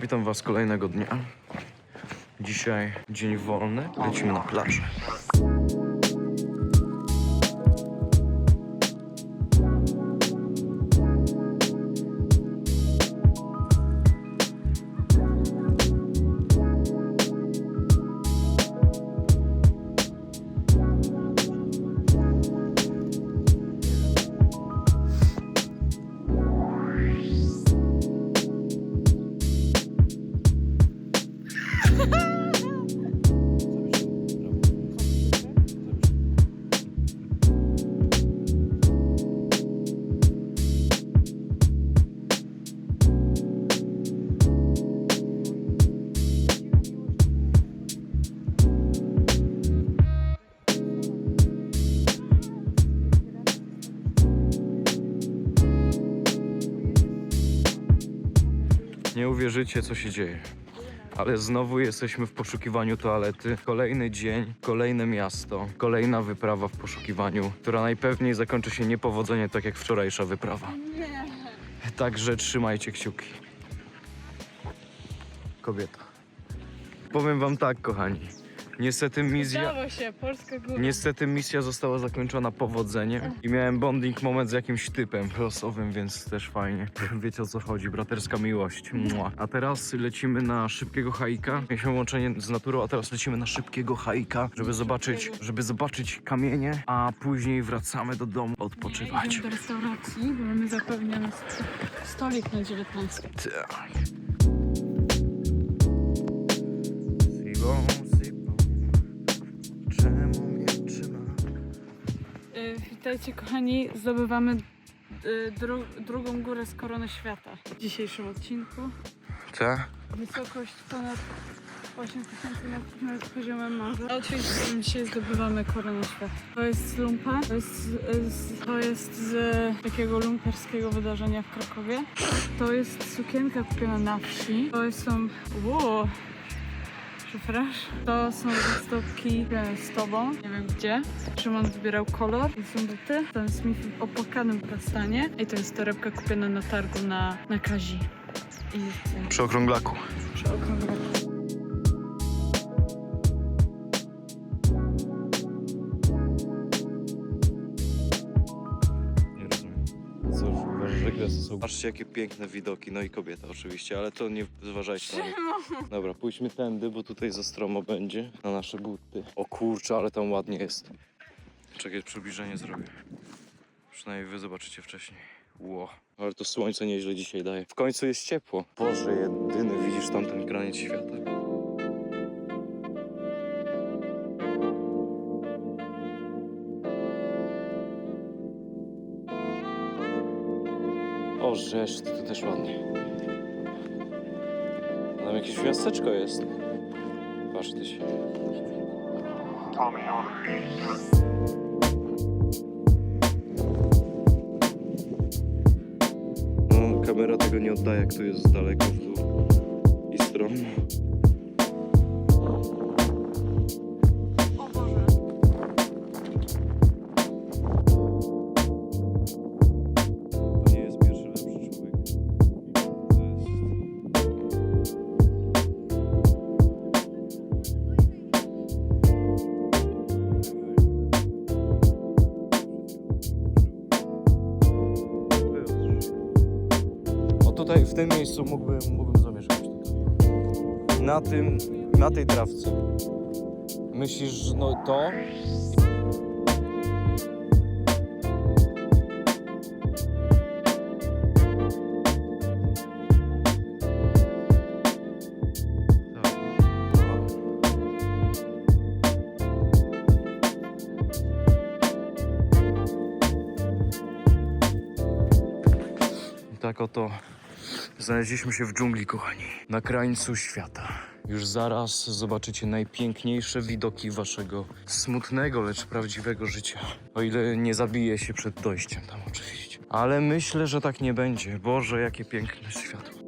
Witam Was kolejnego dnia. Dzisiaj dzień wolny, lecimy na plażę. Nie uwierzycie, co się dzieje. Ale znowu jesteśmy w poszukiwaniu toalety. Kolejny dzień, kolejne miasto, kolejna wyprawa w poszukiwaniu, która najpewniej zakończy się niepowodzeniem, tak jak wczorajsza wyprawa. Także trzymajcie kciuki. Kobieta. Powiem wam tak, kochani. Niestety misja... Udało się, Polska góra. Niestety misja została zakończona powodzeniem i miałem bonding moment z jakimś typem losowym, więc też fajnie. Wiecie o co chodzi, braterska miłość. Mua. A teraz lecimy na szybkiego hajka. Mieliśmy łączenie z naturą, a teraz lecimy na szybkiego hajka, żeby zobaczyć, żeby zobaczyć kamienie, a później wracamy do domu odpoczywać. Idziemy do restauracji, bo mamy zapewniony st- stolik na 19. Tak. Sibą, witajcie kochani, zdobywamy y, dru- drugą górę z korony świata w dzisiejszym odcinku. Co? Wysokość ponad 8000 metrów nad poziomem morza. Oczywiście dzisiaj zdobywamy koronę świata. To jest lumpa, to jest, z, to jest z takiego lumperskiego wydarzenia w Krakowie. To jest sukienka kupiona na wsi. To są... Wow. Przepraszam. To są stopki z tobą, nie wiem gdzie. Szymon wybierał kolor i są buty. Jest mi w opłakanym stanie. I to jest torebka kupiona na targu na, na Kazi. I Przy okrąglaku. przy okrągłym. Patrzcie, jakie piękne widoki. No i kobieta oczywiście, ale to nie zważajcie na nie. Dobra, pójdźmy tędy, bo tutaj za stromo będzie na nasze buty. O kurczę, ale tam ładnie jest. Czekaj, przybliżenie zrobię. Przynajmniej wy zobaczycie wcześniej. Ło. Ale to słońce nieźle dzisiaj daje. W końcu jest ciepło. Boże, jedyny widzisz tamten granic świata. O, żeż, to, to też ładnie. Tam jakieś miasteczko jest. Patrz ty się. No, kamera tego nie oddaje, jak tu jest daleko w dół i stromo. Tutaj, w tym miejscu mógłbym, mógłbym zamieszkać. Na tym, na tej trawce. Myślisz, no to Tak oto znaleźliśmy się w dżungli, kochani. Na krańcu świata. Już zaraz zobaczycie najpiękniejsze widoki waszego smutnego, lecz prawdziwego życia. O ile nie zabije się przed dojściem tam oczywiście. Ale myślę, że tak nie będzie. Boże, jakie piękne światło.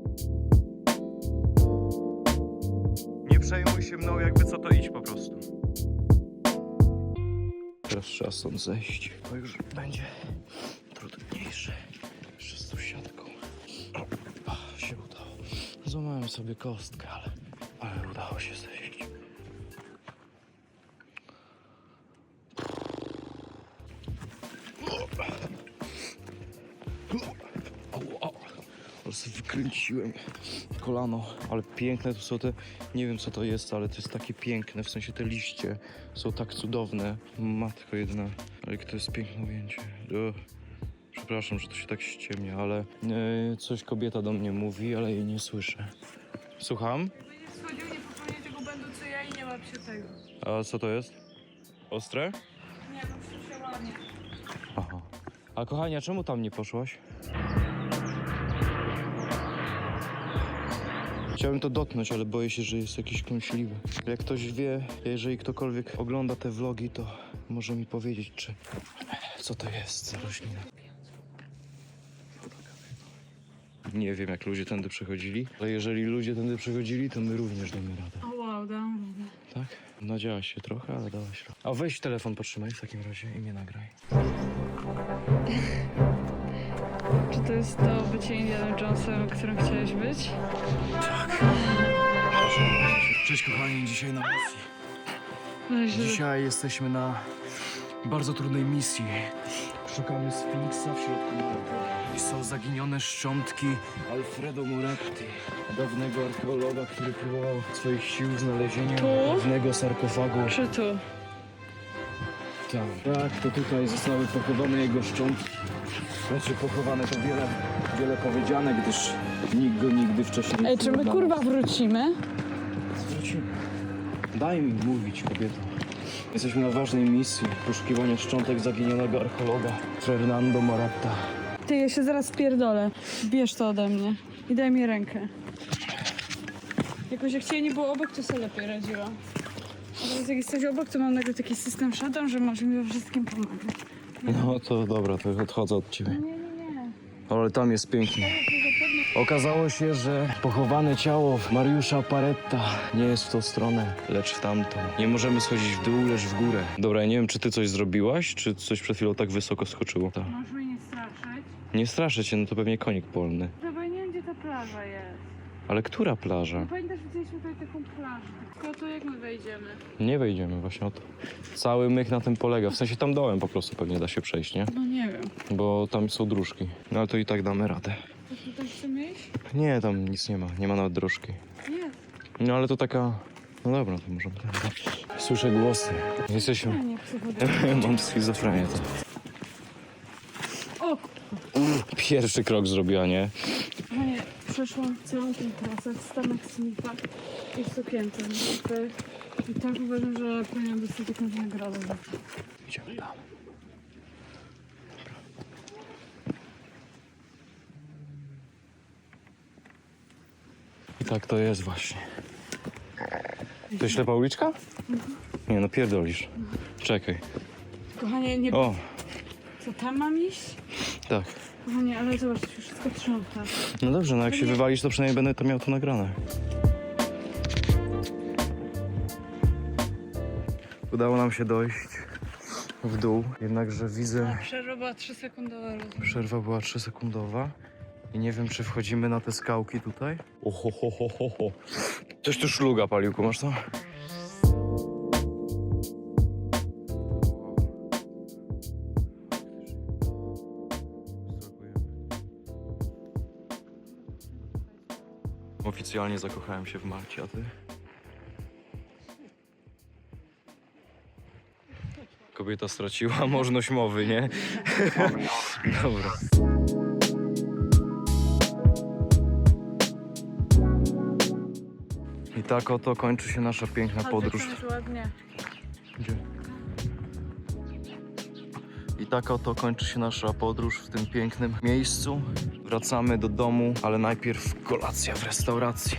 Nie przejmuj się mną, jakby co to iść po prostu. Teraz trzeba stąd zejść. To już będzie trudniejsze. Jeszcze z tą siatką. Złamałem sobie kostkę, ale, ale udało się zejść. Wykręciłem kolano, ale piękne tu są te, nie wiem co to jest, ale to jest takie piękne, w sensie te liście są tak cudowne. Matko jedna, ale to jest piękne ujęcie. Ugh. Przepraszam, że to się tak ściemnia, ale e, coś kobieta do mnie mówi, ale jej nie słyszę. Słucham? Będziesz schodził, nie popełnię tego błędu co ja i nie łap się tego. A co to jest? Ostre? Nie, no przecież ładnie. Aha. A kochania, czemu tam nie poszłaś? Chciałem to dotknąć, ale boję się, że jest jakiś kąśliwy. Jak ktoś wie, jeżeli ktokolwiek ogląda te vlogi, to może mi powiedzieć, czy... Co to jest za roślina? Nie wiem, jak ludzie tędy przechodzili, ale jeżeli ludzie tędy przechodzili, to my również damy radę. O wow, dam radę. Tak? Nadziałaś się trochę, ale dałaś radę. A weź telefon, potrzymaj w takim razie i mnie nagraj. Czy to jest to bycie Indianą Jonesem, którym chciałeś być? Cześć kochani, dzisiaj na misji. Dzisiaj jesteśmy na bardzo trudnej misji. Szukamy Sfinksa w środku morza. I są zaginione szczątki Alfredo Moretti, dawnego archeologa, który próbował swoich sił w znalezieniu Tu? pewnego sarkofagu. Czy tu? Tak. tak, to tutaj zostały pochowane jego szczątki. Znaczy pochowane to wiele, wiele powiedziane, gdyż nikt go nigdy wcześniej nie Ej, czy my kurwa wrócimy? Wrócimy. Daj mi mówić, kobieto. Jesteśmy na ważnej misji poszukiwania szczątek zaginionego archeologa Fernando Moratta. Ty, ja się zaraz pierdolę. Bierz to ode mnie i daj mi rękę. Jakoś jak cię nie było obok, to sobie lepiej radziła. A teraz jak jesteś obok, to mam nagle taki system shutdown, że możesz mi we wszystkim pomagać. No to dobra, to odchodzę od ciebie. Nie, nie, nie. Ale tam jest pięknie. Okazało się, że pochowane ciało Mariusza Paretta nie jest w tą stronę, lecz w tamtą. Nie możemy schodzić w dół, lecz w górę. Dobra, ja nie wiem, czy ty coś zrobiłaś, czy coś przed chwilą tak wysoko skoczyło. Tak. Możesz mnie nie straszyć. Nie straszę cię, no to pewnie konik polny. Chyba nie wiem, gdzie ta plaża jest. Ale która plaża? No pamiętasz, widzieliśmy tutaj taką plażę. Tylko to jak my wejdziemy? Nie wejdziemy właśnie o to. Cały mych na tym polega. W sensie tam dołem po prostu pewnie da się przejść, nie? No nie wiem. Bo tam są dróżki. No ale to i tak damy radę. To tutaj chcemy iść? Nie, tam nic nie ma. Nie ma nawet dróżki. Nie. No ale to taka... No dobra, to możemy... Słyszę głosy. Jesteśmy... Nie. Mam schizofrenię. To. O, Pierwszy krok zrobiła, nie? Panie, przeszłam całą tę trasę w Stanach Smitha i w sukience. I tak uważam, że powinien dostać jakąś nagrodę. Idziemy tam. I tak to jest właśnie. To ślepa uliczka? Nie, no pierdolisz. Czekaj. Kochanie, nie... O, Co, tam mam iść? tak. Kochanie, ale zobacz, to się wszystko trząta. No dobrze, no jak się wywalisz, to przynajmniej będę to miał to nagrane. Udało nam się dojść w dół, jednakże widzę, Przerwa była 3 sekundowa, rozumiem. przerwa była 3 sekundowa i nie wiem, czy wchodzimy na te skałki tutaj. Oho, ho, ho, ho, ho. Coś tu szluga, paliłku, masz to? Oficjalnie zakochałem się w Marcie, a ty? Kobieta straciła możność mowy, nie? Dobra. Tak oto kończy się nasza piękna podróż. Jak ładnie. Gdzie? I tak oto kończy się nasza podróż w tym pięknym miejscu. Wracamy do domu, ale najpierw kolacja w restauracji.